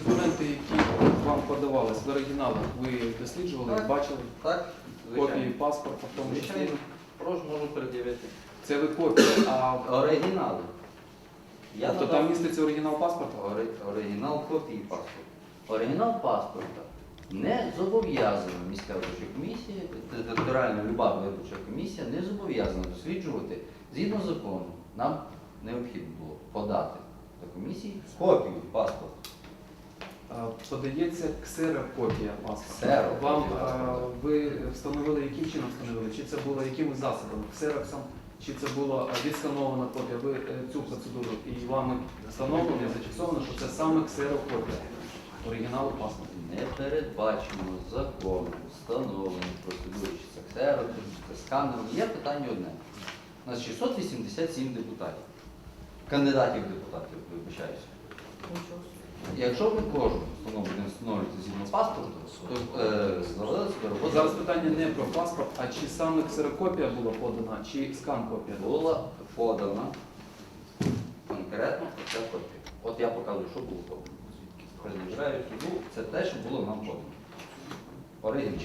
документи, які вам подавались в оригіналах, ви досліджували, Так. бачили Так, копії звичайно. паспорта в тому числі? Звичайно. Прошу, можу пред'явити. Це ви копії, а Оригінали. Я тобто надав там міститься оригінал паспорта? ори- оригінал копії паспорту. Оригінал паспорта не зобов'язана міська виборча комісія, територіальна люба виборча комісія не зобов'язана досліджувати згідно закону. Нам необхідно було подати до комісії копію паспорту. Подається ксерокопія паспорта. Вам паспорта. а, ви встановили, яким чином встановили? Чи це було якимось засобом? Ксероксом? Чи це була відсканована копія? Ви е, цю процедуру і вами встановлено, зафіксовано, що це саме ксерокопія оригіналу паспорта. Не передбачено законом встановлені процедури, чи це ксероком, чи це сканером. Є питання одне. У нас 687 депутатів. Кандидатів в депутатів, вибачаюся. Якщо ви кожен встановлюєте, не встановлюєте згідно паспорту, то е, до роботи. Зараз питання не про паспорт, а чи саме ксерокопія була подана, чи скан-копія була? була подана конкретно ця копія. От я показую, що було подано. Передбачаю суду, це те, що було нам подано. Оригінал.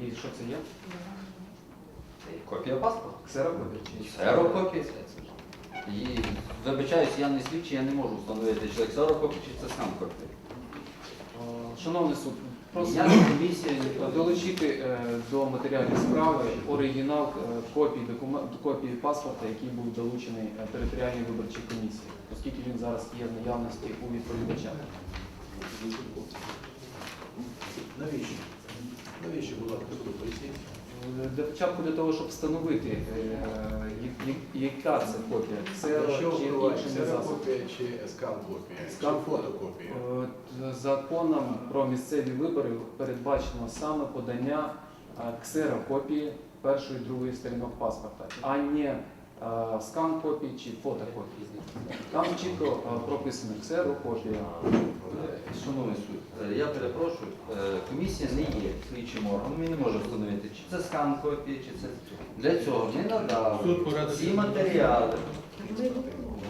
І що це є? Копія паспорту. Ксерокопія Ксерокопія. І вибачаюсь, я не слідчий, я не можу встановити, чи це ксерокопія, чи це сам копія. Шановний суд, просимо не долучити е, до матеріалів справи оригінал е, копії докумен- копії паспорта, який був долучений е, територіальній виборчій комісії, оскільки він зараз є в наявності у відповідача. Навіщо? Навіщо, суду поясніть? Е, Для початку для того, щоб встановити, е, я- я- яка це копія, це Що чи впливає, інший засіб. ксерокопія чи скан-копія, чи Скан- фотокопія? Е, Законом про місцеві вибори передбачено саме подання е, ксерокопії першої і другої сторінок паспорта, а не скан копії чи фотокопії. Там чітко прописано ксерокопія. Шановний суд, е, я перепрошую, е, комісія не є слідчим органом, і не може встановити, чи це скан копії, чи це. Для цього ми надали ці матеріали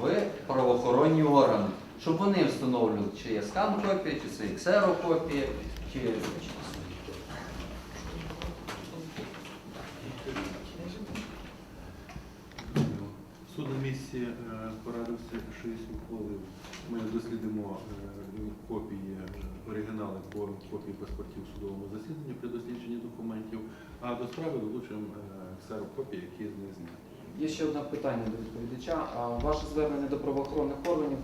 в правоохоронні органи, щоб вони встановлювали, чи є скан копія, чи це ксерокопія, чи. Суд на місці е, порадився, що ухвалив. Ми дослідимо е, копії, е, оригінали по копії паспортів судовому засіданні при дослідженні документів, а до справи долучимо е, ксерокопії, які з них зняті. Є ще одне питання до відповідача. Ваше звернення до правоохоронних органів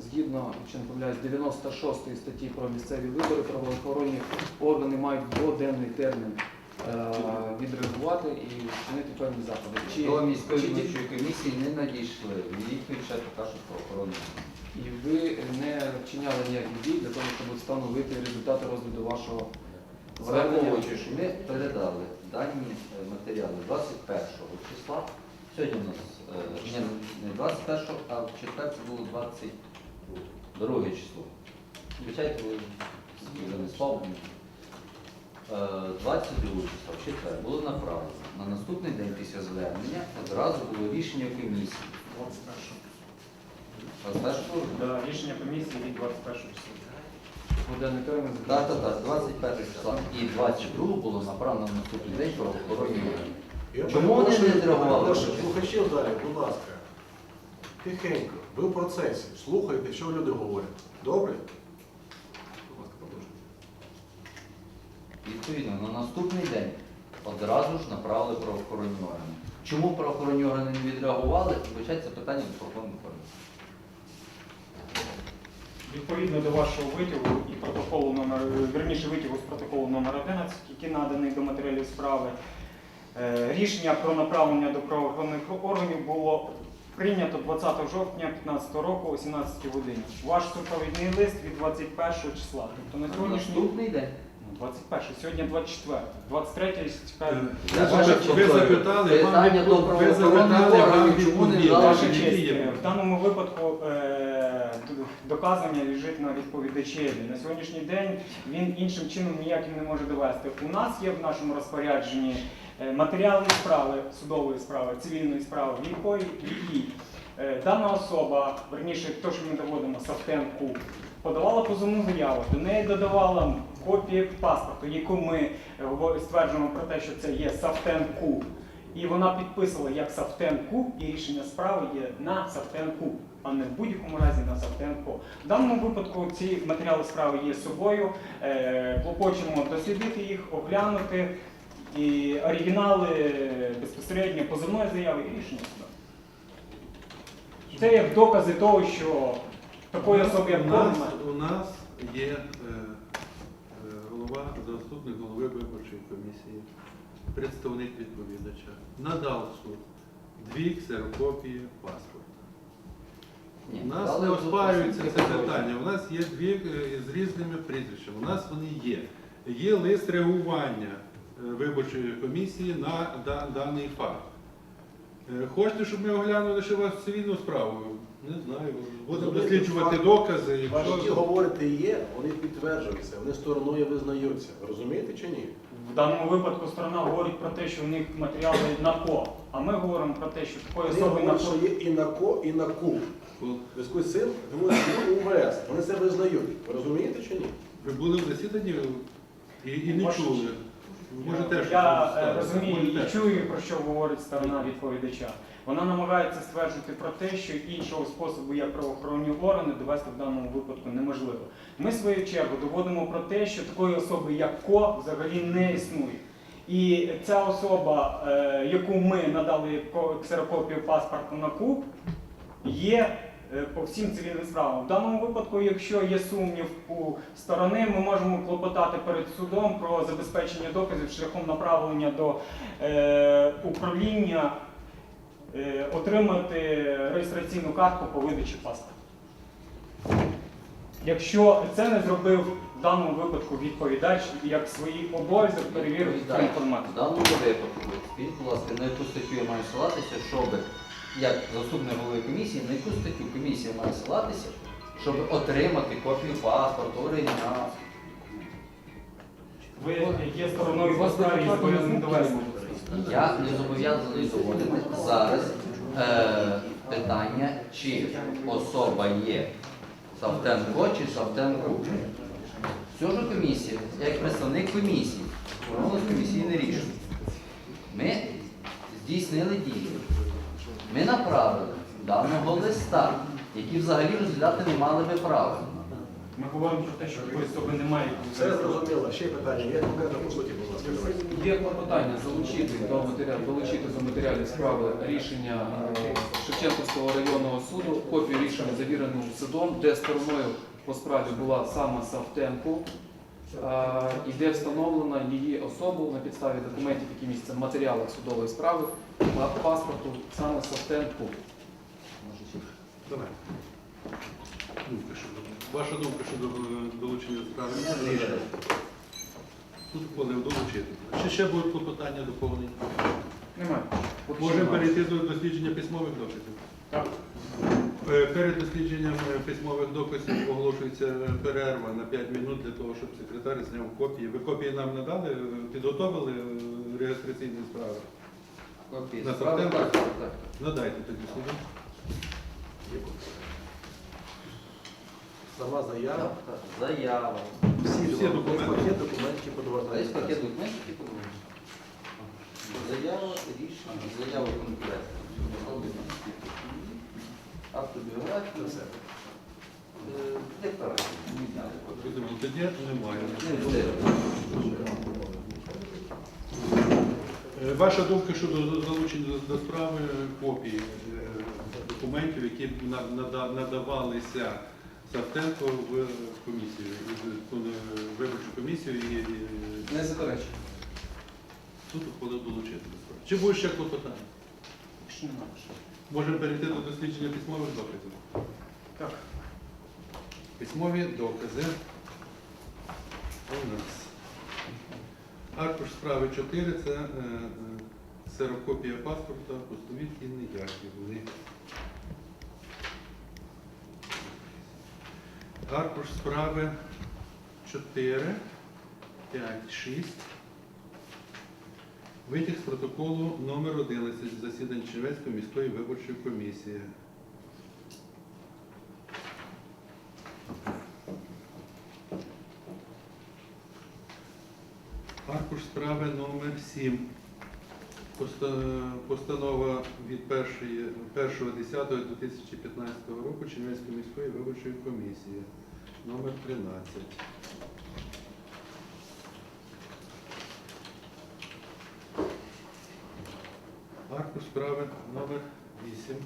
згідно, якщо не помиляюсь, 96 статті про місцеві вибори, правоохоронні органи мають дводенний термін відреагувати і вчинити певні заходи. Чи, До міської чи виборчої комісії не надійшли. Відповідь поки що правоохоронні. і ви не вчиняли ніяких дій для того, щоб встановити результати розгляду вашого звернення? Враховуючи, що ми передали дані е, матеріали 21 числа. Сьогодні у нас е, ні, не 21, а в четвер це було 22 число. Звичайно, ви спав. Е, 22 числа, в четвер, було направлено. На наступний день після звернення одразу було рішення комісії. 21 Да, рішення комісії від 21 числа. Так, так, так, 21 числа. І 22 було направлено на наступний день правоохоронні органи. Я Чому вони перепрошую, не відреагували? Прошу слухачів далі, будь ласка. Тихенько, ви в процесі. Слухайте, що люди говорять. Добре? Будь ласка, продовжуйте. Відповідно, на наступний день одразу ж направили правоохоронні органи. Чому правоохоронні органи не відреагували? Це питання до правоохоронних органів. Відповідно до вашого витягу і протоколу номер, верніше витягу з протоколу номер 11, який наданий до матеріалів справи, е, рішення про направлення до правоохоронних органів було прийнято 20 жовтня 2015 року о 17 годині. Ваш супровідний лист від 21 числа. Тобто на На сьогоднішній наступний день. Ну, 21, сьогодні 24, 23 чекаю. Я Ви ваша запитали, честь, ви запитали, питання вам до відпов- ви правоохоронних запитали, вам органів, чому не відповіли. дали Ваша честь, е, в даному випадку е, доказання лежить на відповідачеві. На сьогоднішній день він іншим чином ніяким не може довести. У нас є в нашому розпорядженні е, матеріали справи, судової справи, цивільної справи, в якої якій е, дана особа, верніше, то, що ми доводимо Савтенку, подавала позовну заяву, до неї додавала копію паспорту, яку ми е, стверджуємо про те, що це є Савтенку. І вона підписувала як Савтенку, і рішення справи є на Савтенку, а не в будь-якому разі на Савтенку. В даному випадку ці матеріали справи є собою. Е, Клопочемо дослідити їх, оглянути і оригінали безпосередньо позовної заяви і рішення суду. Це як докази того, що такої особи, як у нас, у нас є е, е, голова, заступник голови виборчої комісії, представник відповідача. Надав суд дві ксерокопії паспорта. Ні, У нас не оспарюється це питання. У нас є дві е, з різними прізвищами. У нас вони є. Є лист реагування е, виборчої комісії на да- даний факт. Е, Хочете, щоб ми оглянули ще вас цивільну справу? Не знаю. Будемо досліджувати факт- докази. Ваші ті Якщо... говорите є, вони підтверджуються, вони стороною визнаються. Ви розумієте чи ні? в даному випадку сторона говорить про те, що в них матеріали на ко. А ми говоримо про те, що такої Вони особи на говорять, ко. що є і на ко, і на ку. В зв'язку з цим говорять, ну, УВС. Вони це визнають. Ви розумієте чи ні? Ви були в засіданні і, і не Ваш- чули. Може теж Я щось е, розумію Може, і теж. чую, про що говорить сторона відповідача. Вона намагається стверджувати про те, що іншого способу, як правоохоронні органи, довести в даному випадку неможливо. Ми, в свою чергу, доводимо про те, що такої особи, як ко, взагалі не існує. І ця особа, е, яку ми надали ко- ксерокопію паспорту на КУ, є е, по всім цивільним справам. В даному випадку, якщо є сумнів у сторони, ми можемо клопотати перед судом про забезпечення доказів шляхом направлення до е, управління, отримати реєстраційну картку по видачі паспорта. Якщо це не зробив в даному випадку відповідач, як свій обов'язок перевірити цю інформацію. В даному випадку, скажіть, будь ласка, на яку статтю я маю ссилатися, щоб, як заступник голови комісії, на яку статтю комісія має ссилатися, щоб отримати копію паспорту, оригінал. Ви є стороною по справі і зобов'язані довести. Я не зобов'язаний доводити зараз е, питання, чи особа є Савтенко чи Савтенко. Все ж комісія, я як представник комісії, формувала комісійне рішення. Ми здійснили дії. Ми направили даного листа, який взагалі розглядати не мали би права. Ми говоримо про те, що такої особи немає. Все зрозуміло. Ще питання. Є конкретно по суті, будь ласка, давайте. Є клопотання залучити до матеріалів, долучити до матеріалів справи рішення е, Шевченківського районного суду, копію рішення завірену судом, де стороною по справі була саме Савтенко, е, і де встановлено її особу на підставі документів, які містяться в матеріалах судової справи, по паспорту саме Савтенко. Давай. Думка щодо. Ваша думка щодо е, долучення справи. Тут ухвалив долучити. Чи ще будуть клопотання доповнення? Немає. Можемо перейти до дослідження письмових доказів. Так. Е, Перед дослідженням е, письмових доказів оголошується перерва на 5 минут для того, щоб секретар зняв копії. Ви копії нам надали, підготовили реєстраційні справи? Копії На справи, так. Надайте тоді суду. Сама заява. Заява. Всі Всі документи. Пакет документів по А є пакет документів, які подумаєш? Заява, рішення, заява конкретна. Автобіографія. Все. Е, Декларація. Тоді немає. Е, Ваша думка щодо залучення до- до справи копії е, документів, які надавалися Савтенко в комісію, в е, виборчу комісію і і Не заперечую. суд ухвалив долучити до справи. Чи буде ще клопотання? Якщо немає. Можемо перейти до дослідження письмових доказів. Так. Письмові докази. У нас. Аркуш справи 4 це е, е, ксерокопія паспорта, пустові і ніякі були. Аркуш справи 4, 5, 6. Витяг з протоколу номер 11 засідань Червецької міської виборчої комісії. Аркуш справи номер 7 Постанова від 1.10.2015 року Чернівецької міської виборчої комісії номер 13. Аркуш справи номер 8.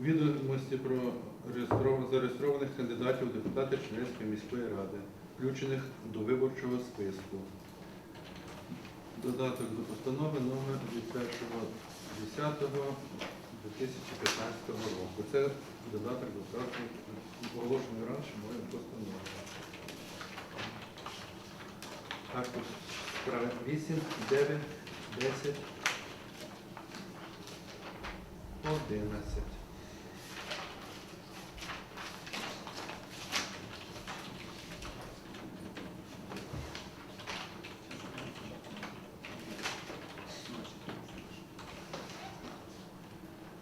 Відомості про зареєстрованих кандидатів у депутати Чернівецької міської ради, включених до виборчого списку. Додаток до постанови номер від 1.10.2015 року. Це додаток до справки оголошений раніше моєю постановою. Також справи 8, 9, 10, 11.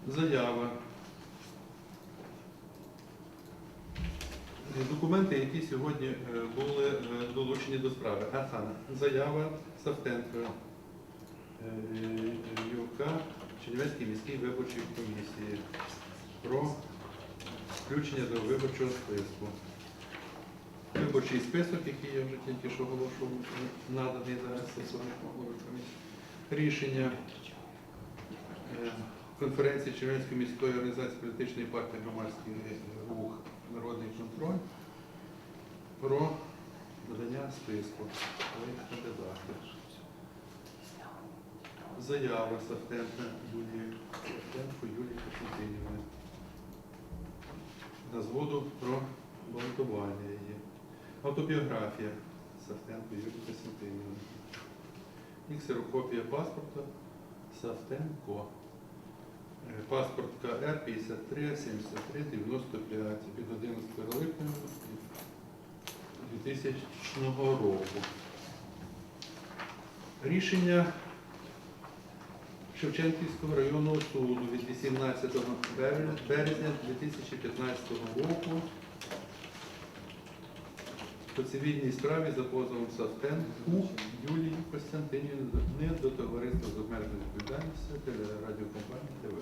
Заява. Документи, які сьогодні е, були е, долучені до справи. А саме заява Савтенка е, Юка Чернівецькій міській виборчій комісії про включення до виборчого списку. Виборчий список, який я вже тільки що оголошував, наданий зараз Сесійної комісії. Рішення конференції Чернівецької міської організації політичної партії громадський рух Народний контроль про надання списку кандидатів. Заява Савтенка Юлії Савтенко Юлії Костянтинівни на згоду про балотування її. Автобіографія Савтенко Юлії Костянтинівни. І паспорта Савтенко. Паспорт КР 53 73 95 від 11 липня 2000 року. Рішення Шевченківського районного суду від 18 березня березня 2015 року по цивільній справі за позовом Савтенку Юлії Костянтинівни до товариства з обмеженою відповідальністю телерадіокомпанії ТВ.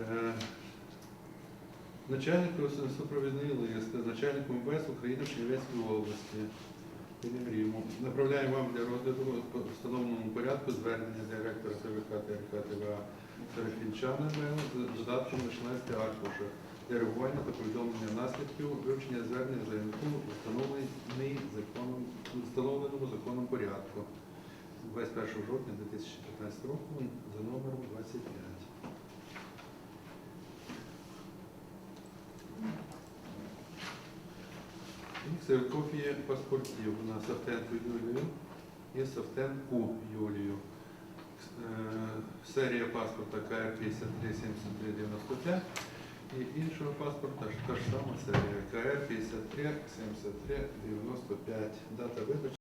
Е, Начальнику супровідний лист, начальнику МВС України в області. Рівному. Направляємо вам для розгляду в встановленому порядку звернення директора ТВК ТРК ТВА Серафінчана з додатком на 16 аркуша для реагування та повідомлення наслідків вивчення звернення заявнику у встановленому законом порядку 21 жовтня 2015 року за номером 25. І ксерокопії паспортів на Савтенку Юлію і Савтенку Юлію. Е, Серія паспорта КР 537395 і іншого паспорта ж та ж сама серія КР 537395. Дата видачі